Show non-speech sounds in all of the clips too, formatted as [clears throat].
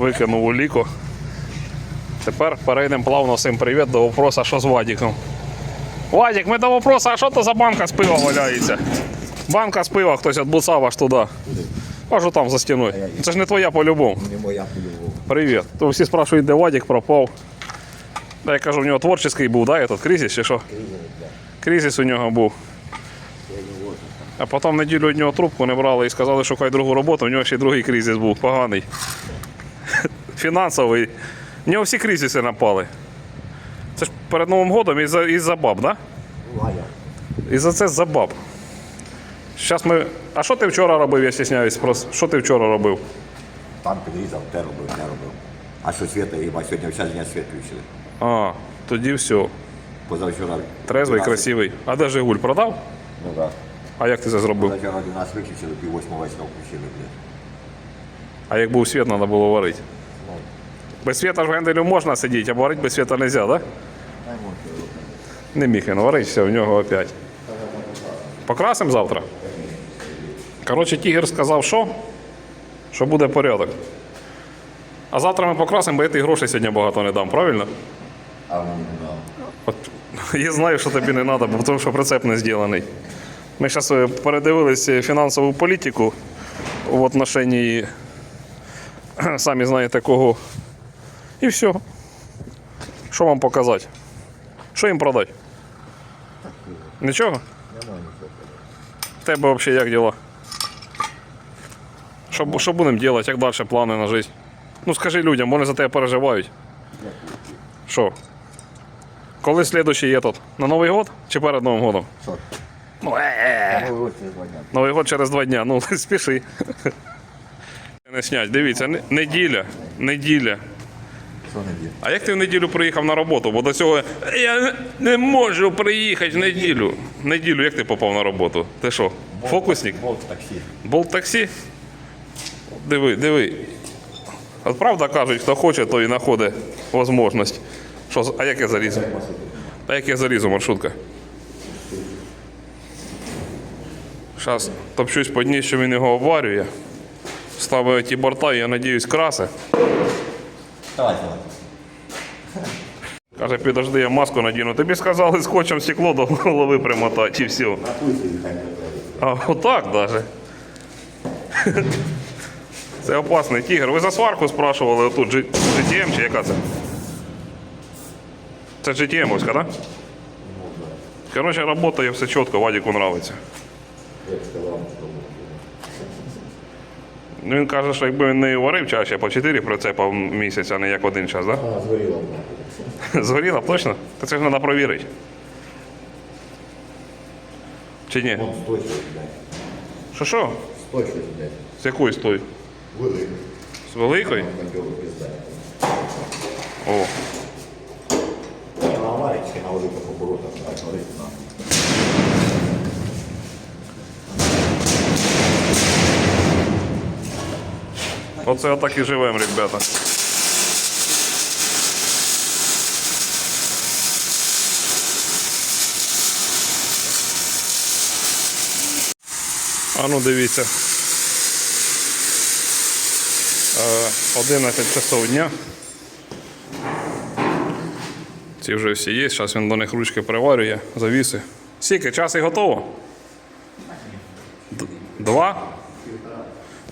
викинув у ліко. Тепер перейдемо плавно всім привіт до вопроса, що з Вадіком. Вадік, ми до вопроса, а що то за банка з пива валяється? Банка з пива хтось відбуцав аж туди. Аж там за стіною. Це ж не твоя по-любому. Не моя по-любому. Привіт. То всі спрашують, де Вадік пропав. Я кажу, у нього творчий був, да, этот кризис чи що? Кризис у нього був. А потім неділю від нього трубку не брали і сказали, шукай другу роботу, у нього ще й другий кризис був, поганий. [laughs] Фінансовий. У нього всі кризиси напали. Це ж перед Новим годом із-за із баб, да? І за це за баб. Щас ми. А що ти вчора робив, я стісняюсь просто. Що ти вчора робив? Там підрізав, те робив, те робив. А що світа, їба, сьогодні вся дня світ включили. А, тоді все. Позавчора. Трезвий, 12 красивий. А де Жигуль продав? Ну так. А як ти це зробив? Позавчора 12 виключили, пів восьмого вечора включили, блядь. А як був світ, треба було варити. Без світа ж в генделю можна сидіти, а варити без світа не можна, так? Не міг він варити, все, в нього опять. Покрасимо завтра. Коротше, тігр сказав, що? Що буде порядок. А завтра ми покрасимо, бо я ті грошей сьогодні багато не дам, правильно? А воно не дав. От, [laughs] я знаю, що тобі не треба, бо тому що прицеп не зроблений. Ми зараз передивилися фінансову політику в отношенні, [clears throat] самі знаєте кого. І все. Що вам показати? Що їм продати? Нічого? В тебе взагалі як діла? Що, що будемо робити, як далі плани на життя? Ну скажи людям, вони за тебе переживають. Що? Коли слідуючий є тут? На Новий год чи перед Новим годом? Ну, е звання. Новий год через два дня. Ну, [laughs] спіши. Не снять. Дивіться, неділя. Неділя. А як ти в неділю приїхав на роботу? Бо до цього я не- не можу приїхати в неділю. Неділю як ти попав на роботу? Ти що? Фокусник? Болт таксі. Болт таксі? Диви, диви. От правда кажуть, хто хоче, той і знаходить можливість. Що, а як я залізу? А як я залізу, маршрутка? Зараз топчусь по дні, що він його обварює. Ставив ті борта, я надіюсь, краси. Давай, давай. Каже, підожди, я маску надіну. Тобі сказали скотчем стекло до голови примотати і все. А отак даже. Це опасний тігр. Ви за сварку спрашували отут G- GTM чи яка це? Це GTM-овська, так? Да? Коротше, працює все чітко, Вадіку подобається. Ну, Він каже, що якби він не варив чаще по 4 прицепа в місяць, а не як один час, так? а згоріло. Да? [laughs] Згоріло, точно? Та це ж треба провірити. Чи ні? Вон стой щось, блядь. Що що? Стой щось, блядь. З якої стої? Великий. З великої? Пізда. О. На аварічки на великих оборотах, так, горить на. Оце отак і живемо, ребята. А ну дивіться. Е, 11 часов дня. Ці вже всі є, зараз він до них ручки приварює, завіси. Скільки, час і готово? Два?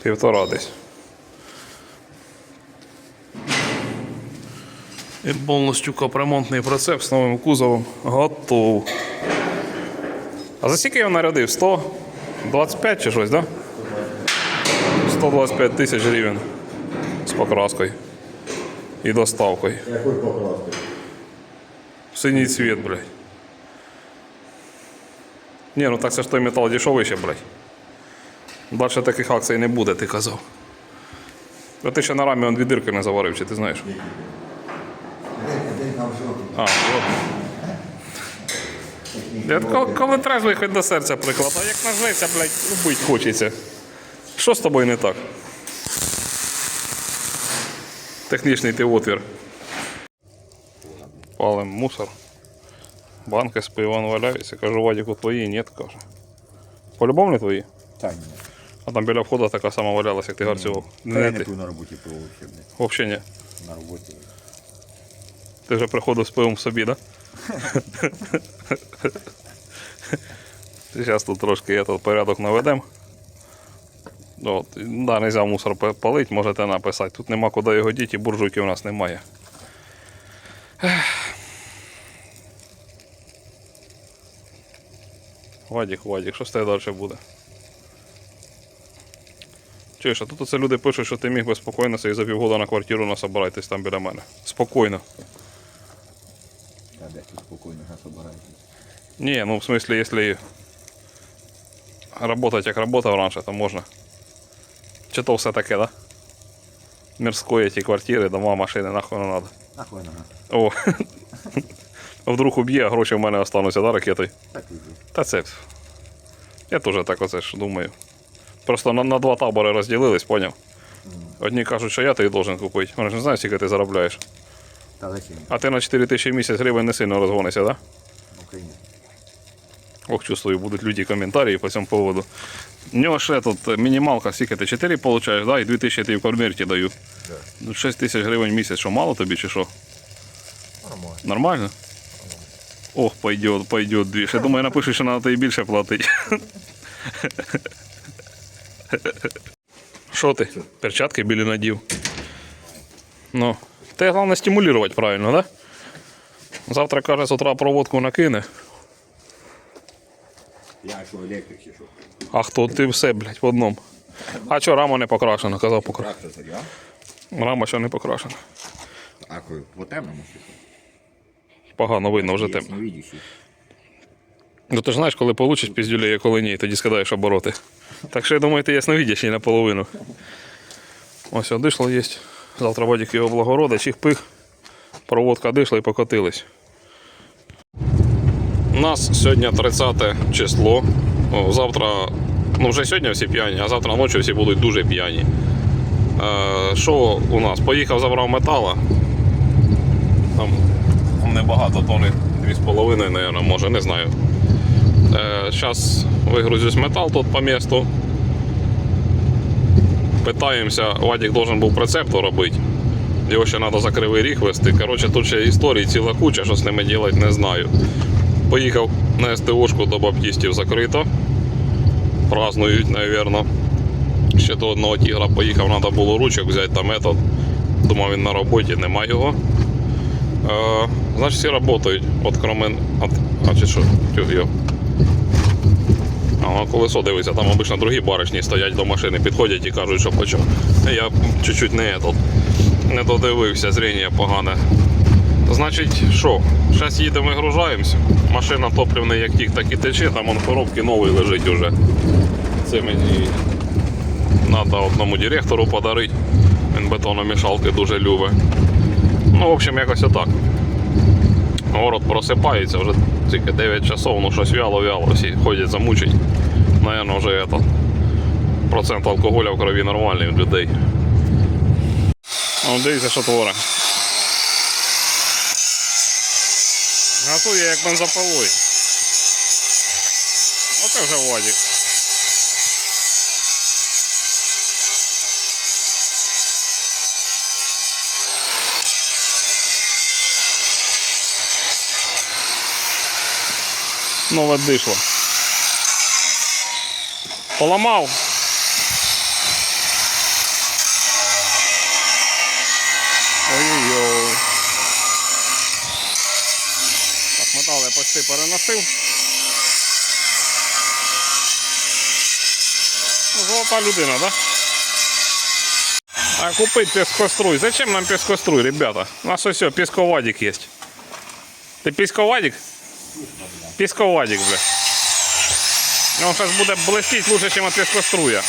Півтора десь. І повністю капремонтний прицеп з новим кузовом готов. А за скільки я нарядив? 125 чи щось, так? Да? 125 тисяч гривень з покраскою і доставкою. Який покраски? Синій цвіт, блядь. Ні, ну так це ж той метал дешевий ще, блядь. Далі таких акцій не буде, ти казав. А ти ще на рамі он дві дирки не заварив, чи ти знаєш? А, от. Я коли, коли трезвий хоч до серця приклад, а як нажметься, блядь, убить хочеться. Що з тобою не так? Технічний ти отвір. Палим мусор. Банки з пивом валяються. Кажу, Вадіку, твої, ні, каже. По-любому не твої? Так, ні. А там біля входу така сама валялася, як ти гарцював. Я Не не пив на роботі пиво взагалі. Взагалі ні. На роботі. Ти вже приходив з пивом собі, так? Зараз тут трошки я тут порядок наведемо. От, да, нельзя мусор па- палить, можете написати. Тут нема куди його діти, і буржуйки у нас немає. Вадік, Вадік, що з тебе далі буде? Чуєш, а тут оце люди пишуть, що ти міг би спокійно собі за півгода на квартиру насобирайтесь там біля мене. Спокійно. Я десь тут спокійно насобираєтесь. Не, ну в смысле, если работать як работав раньше, то можна. Чи то все таке, да? Мирської ті квартири, дома, машини, нахуй не надо. Нахуй нога. О. А [laughs] Вдруг уб'є, а гроші в мене остануться, да, ракетою? Так і є. Та це. Я теж так оце ж думаю. Просто на, на два табори розділились, поняв? Одні кажуть, що я тобі должен купити. Вони ж не знають, скільки ти заробляєш. Та зачем? А ти на 4 тисячі в місяць гривень не сильно розгонишся, да? Ну, конечно. Ох, чувствую, будут люди комментарии по цьому поводу. У нього ще тут мінімалка, скільки ти 4 получаєш, да? і 2 тисячі я тобі в конверті даю. Да. Ну, 6 тисяч гривень в місяць, що мало тобі чи що? Нормально. Нормально? Ох, пойдет, пойдет двіж. Я думаю, напишуть, що треба тобі більше платити. Що ти? Перчатки білі надів. Ну. Те головне стимулювати правильно, да? Завтра, каже, з утра проводку накине. Я що електрик чи що? А хто ти все, блядь, в одному. А що, рама не покрашена, казав покрашена. Рама ще не покрашена. А по темному що? Погано видно вже темно. Ну ти ж знаєш, коли получиш піздюлі, а коли ні, тоді скидаєш обороти. Так що я думаю, ти ясновидящий наполовину. Ось одишло є. Завтра водик його благорода, чих-пих. Проводка дишла і покотились. У нас сьогодні 30 число. Завтра, ну вже сьогодні всі п'яні, а завтра ночі всі будуть дуже п'яні. Е, Що у нас? Поїхав, забрав метала. Там небагато, тони 2,5, мабуть, може, не знаю. Зараз вигрузюсь метал тут по місту. Питаємося, Вадик должен був прицеп робити. Його ще треба за кривий ріг вести. Коротше, тут ще історій ціла куча, що з ними робити, не знаю. Поїхав на СТОшку до баптістів закрито. Празднують, мабуть. Ще до одного тігра поїхав, треба було ручок взяти там метод. Думав, він на роботі, нема його. Е, значить, всі працюють. От кроме. А чи що? Тю, йо. А на колесо дивиться, там обично другі баришні стоять до машини, підходять і кажуть, що почав. Я чуть-чуть не, этот, не додивився, зріння погане. Значить, що? Зараз їдемо і гружаємося. Машина топливний як тік, так і тече, там он в коробці новий лежить уже. Це мені треба одному директору подарити. Він бетономішалки дуже любить. Ну, в общем, якось отак. Город просипається вже тільки 9 часов, ну щось вяло-вяло, всі ходять замучить. Наверно, вже это, процент алкоголя в крові нормальний у людей. Ну, дивіться, що творе. Газує як бензопилой. Оце вже Вадик. Нове дишло. Поламав. Ой-ой-ой. Так, метал я почти переносив. Ну, Золота людина, да? А купить пескоструй. Зачем нам пескоструй, ребята? У нас все, песковадик есть. Ты песковадик? Пісковадик, бля. Он зараз буде блестіть лучше, ніж від піскоструя.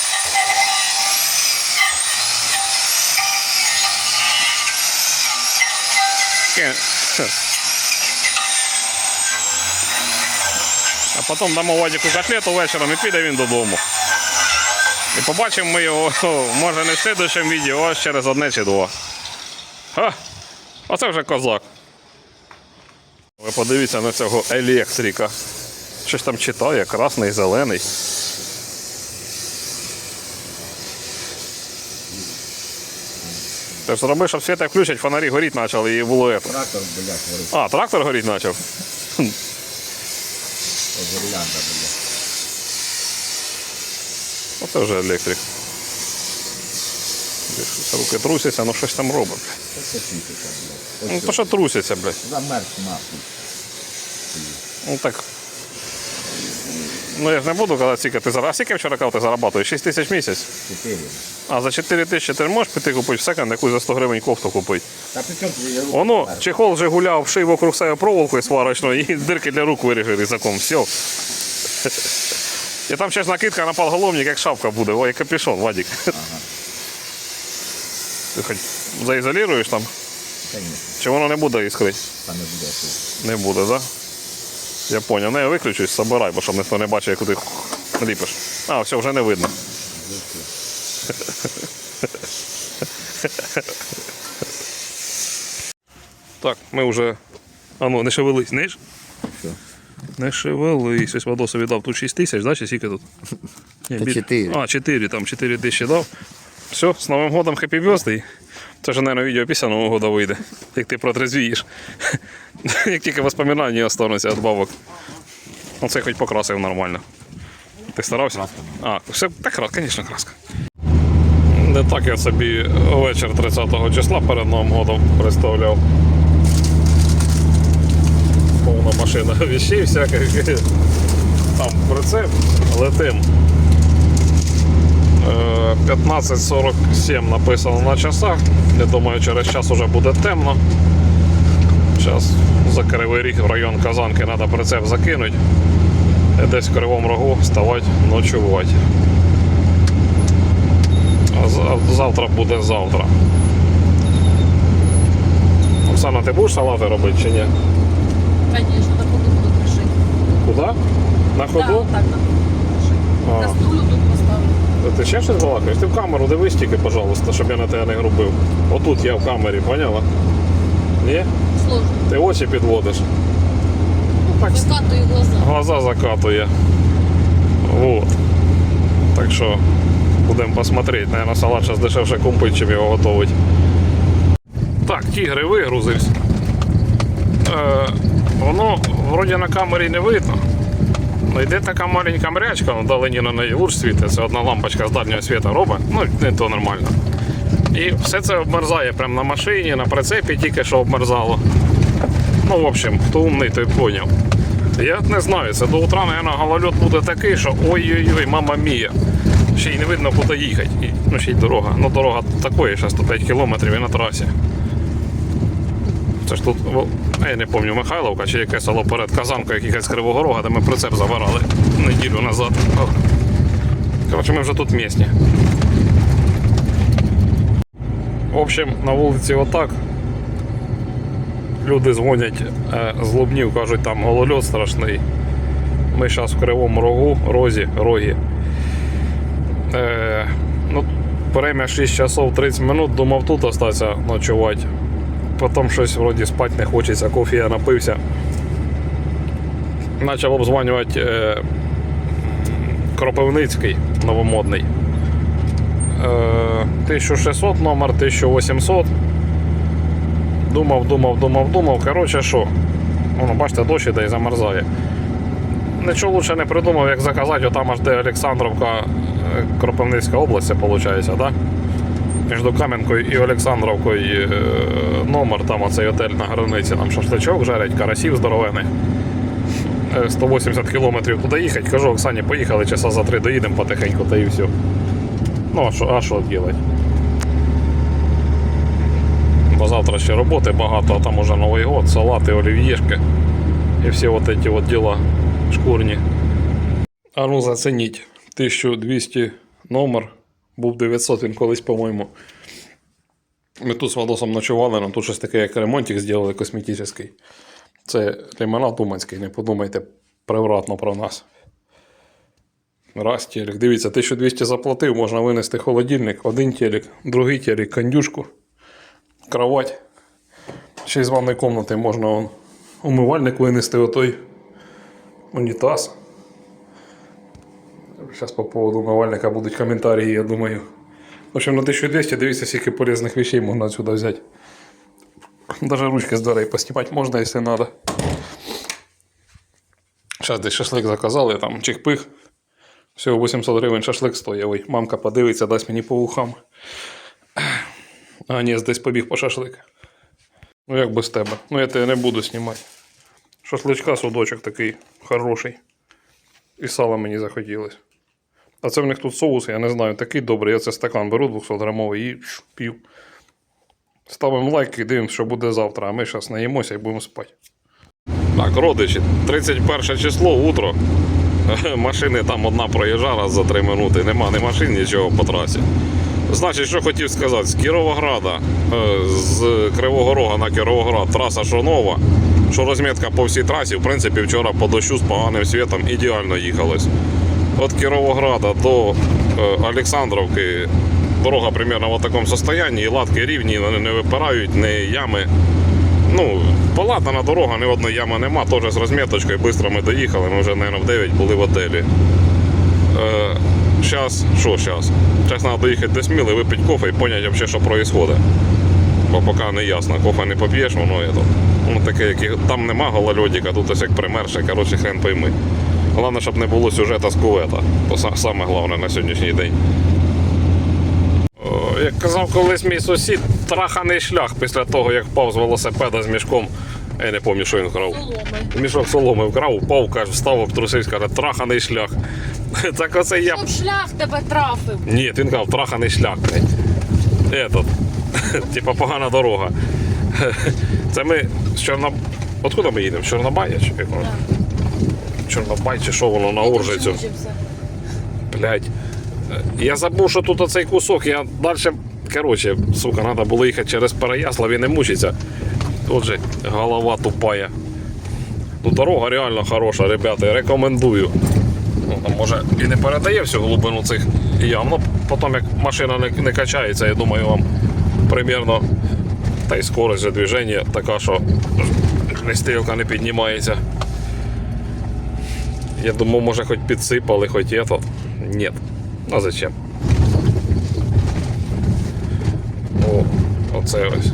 А потім дамо Вадику котлету вечором і піде він додому. І побачимо ми його, може не в слідчому відео, а через одне чи два. Оце вже козак. Ви подивіться на цього електрика щось там читає, красний, зелений. Ти ж зроби, щоб світа включать, фонарі горіть почали і було ето. Трактор, блядь, горить. А, трактор горіть почав. Гірлянда, блядь. Ну, Оце вже електрик. Руки трусяться, ну щось там робить. це світиться, блядь? Ну то що трусяться, блядь. замерз нахуй. Ну так Ну я ж не буду казати, скільки ти зараз. А скільки вчора казав, ти зарабатуєш? 6 тисяч в місяць. Чотири. А за 4 тисячі ти можеш піти купити в секонд, якусь за 100 гривень кофту купити. Та при чому ти руку Воно, чехол вже гуляв, шив вокруг себе проволокою сварочною і дирки для рук виріжи різаком. Все. І там ще ж накидка на подголовник, як шапка буде, ой, як капюшон, Вадик. Ти хоч заізолюєш там, Конечно, чи воно не буде іскрити? там не буде. Не буде, так? Да? Я поняв. Я виключусь, забирай, бо щоб ніхто не бачив, як ти ліпиш. А, все, вже не видно. Так, ми вже. А ну, не шевелись, не ж? Не шевелись. Ось Вадосові дав тут 6 тисяч, да, чи скільки тут? Ні, Та біль-. А, 4, там 4 тисячі дав. Все, з Новим годом Happy Birthday. Це ж, мабуть, відео після Нового года вийде, як ти протрезвієш. [laughs] як тільки воспоминання остануться від бабок. Оце хоч покрасив нормально. Ти старався? А, все, так, кра- звісно, краска. Не так я собі вечір 30 числа перед Новим годом представляв. Повна машина [laughs] вещей всяких. Там прицеп, летим. Е, 15.47 написано на часах. Я думаю, через час уже буде темно. Зараз за Кривий Ріг в район Казанки треба прицеп закинути. І десь в Кривому Рогу вставати, ночувати. А завтра буде завтра. Оксана, ти будеш салати робити чи ні? Конечно, на ходу буду крышить. Куди? На ходу? вот так на ходу буду крышить. А. Тут поставлю. Ти ще щось балакаєш? Ти в камеру дивись тільки, пожалуйста, щоб я на тебе не грубив. Отут я в камері, поняла? Ні? Сложно. Ти очі підводиш. Ну, так, Закатываю глаза. глаза закатує. Вот. Так що будемо посмотреть. Наверное, салат зараз дешевше купить, чим його готовить. Так, тігри вигрузився. Е, воно вроді на камері не видно. Ну, йде така маленька мрячка, ну, вдалині на неї луч світить, це одна лампочка з дальнього світу робить, ну не то нормально. І все це обмерзає прямо на машині, на прицепі тільки що обмерзало. Ну, в общем, хто умний, той поняв. Я не знаю, це до утра, мабуть, голольот буде такий, що ой-ой-ой, мама мія. Ще й не видно, куди їхати. І, ну, ще й дорога. Ну, дорога такої, ще 105 кілометрів і на трасі. Це ж тут, я не пам'ятаю, Михайловка чи яке село перед Казанкою, якихось Кривого Рога, де ми прицеп забирали неділю назад. Коротше, ми вже тут місні. В общем, на вулиці отак. Люди дзвонять е, з Лубнів, кажуть, там голольот страшний. Ми зараз в Кривому Рогу, Розі, Рогі. Е, ну, время 6 часов 30 минут, думав тут остатися ночувати. Потім щось вроді спати не хочеться, кофе я напився. Почав обзванювати е, Кропивницький новомодний. Е, 1600 номер, 1800. Думав, думав, думав, думав. Коротше, що? Воно, бачите, дощ іде і замерзає. Нічого лучше не придумав, як заказати отам аж де Олександровка, е, Кропивницька область, виходить, так? Да? Між Кам'янкою і Олександровкою е, номер, там оцей отель на границі, там шашличок жарять, карасів здоровений. Е, 180 кілометрів туди їхати. Кажу, Оксані, поїхали, часа за три доїдемо потихеньку, та і все. Ну, а що, а що робити? Бо завтра ще роботи багато, а там уже Новий год, салати, олів'єшки і всі от ці от діла шкурні. А ну зацініть. 1200 номер. Був 900 він колись, по-моєму. Ми тут з Вадосом ночували, нам тут щось таке, як ремонтик зробили косметичний. Це лимонад уманський, не подумайте превратно про нас. Раз телек. Дивіться, 1200 заплатив, можна винести холодильник, один телек, другий телек, кондюшку, кровать. Ще з ванної кімнати можна вон, умивальник винести, отой унітаз. Зараз по поводу умивальника будуть коментарі, я думаю. В общем, на 1200 дивіться, скільки полезних вещей можна отсюда взяти. Даже ручки з дверей поснімати можна, якщо треба. Зараз десь шашлик заказали, там чих-пих. Всього 800 гривень шашлик стоїть. Мамка подивиться, дасть мені по ухам. А, ні, десь побіг по шашлик. Ну як без тебе? Ну я тебе не буду знімати. Шашличка судочок такий хороший. І сала мені захотілось. А це в них тут соус, я не знаю, такий добрий. Я це стакан беру 200 грамовий і ш, пів. Ставимо лайк і дивимося, що буде завтра, а ми зараз наїмося і будемо спати. Так, родичі, 31 число, утро. [laughs] Машини там одна проїжджа раз за 3 минути. Нема ні машин, нічого по трасі. Значить, що хотів сказати, з Кіровограда, е, з Кривого Рога на Кіровоград, траса Шонова, що розмітка по всій трасі, в принципі, вчора по дощу з поганим світом ідеально їхалось. От Кіровограда до е, Олександровки дорога примерно в такому состоянні, і латки рівні, вони не випирають, не ями. Ну, полатана дорога, ні одної ями нема, теж з розміточкою, швидко ми доїхали, ми вже, мабуть, в 9 були в отелі. Е, Зараз, що зараз? Зараз треба доїхати до Сміли, випити кофе і зрозуміти, що відбувається. Бо поки не ясно, кофе не поп'єш, воно. Ну, таке, як там нема голольодика, тут ось як примерше, коротше, хрен пойми. Головне, щоб не було сюжета з кувета. То саме головне на сьогоднішній день. Як казав колись мій сусід, траханий шлях після того, як впав з велосипеда з мішком. Я не пам'ятаю, що він вкрав. Соломи. Мішок соломи вкрав, упав, каже, встав, обтрусився, каже, траханий шлях. [laughs] Так оце я. Щоб шлях тебе трафив. Ні, він казав, траханий шлях. Этот. [laughs] Типа погана дорога. [laughs] Це ми з Чорно... Откуда ми їдемо? З Чорнобая? Чи воно? Чорнобай чи що воно на Оржицю? Учимося. Блядь. Е, Я забув, що тут оцей кусок, я далі. Коротше, сука, треба було їхати через Переяслав і не мучиться. Отже, голова тупая. Ну, дорога реально хороша, ребята, рекомендую. Ну, там, може і не передає всю глибину цих ям. Ну, потім як машина не, не качається, я думаю, вам примірно та й скорость же движення така, що не стрілка не піднімається. Я думав, може хоч підсипали, хоч этот. Нет. А зачем? О, оце ось.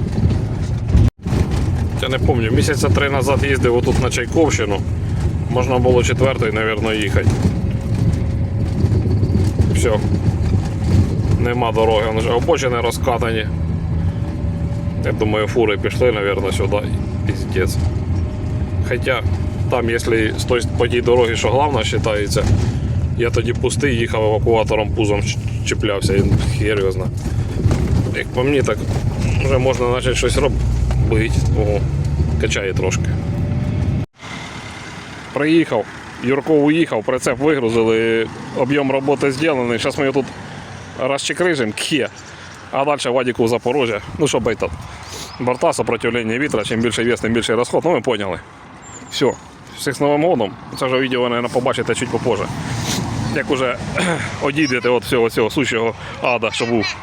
Я не пам'ятаю, місяця три назад їздив отут на Чайковщину. Можна було четвертий, мабуть, їхати. Все. Нема дороги, вони вже обочини розкатані. Я думаю, фури пішли, мабуть, сюди. Піздець. Хоча там, якщо з той, по тій дорогі, що головна вважається, я тоді пустий, їхав евакуатором пузом чіплявся, хер його зна. Як по мені, так вже можна почати щось робити. Ого, качає трошки. Приїхав, Юрко уїхав, прицеп вигрузили, об'єм роботи зроблений. Зараз ми його тут розчекрижимо, кє. А далі Вадіку в Запорожжя. Ну що бейтат. Борта, сопротивлення вітра, чим більше вес, тим більший розход. Ну, ми поняли. Все. Всіх з Новим годом. Це вже відео, мабуть, побачите чуть попозже. Як уже [clears throat] одійдете від всього цього сущого ада, що був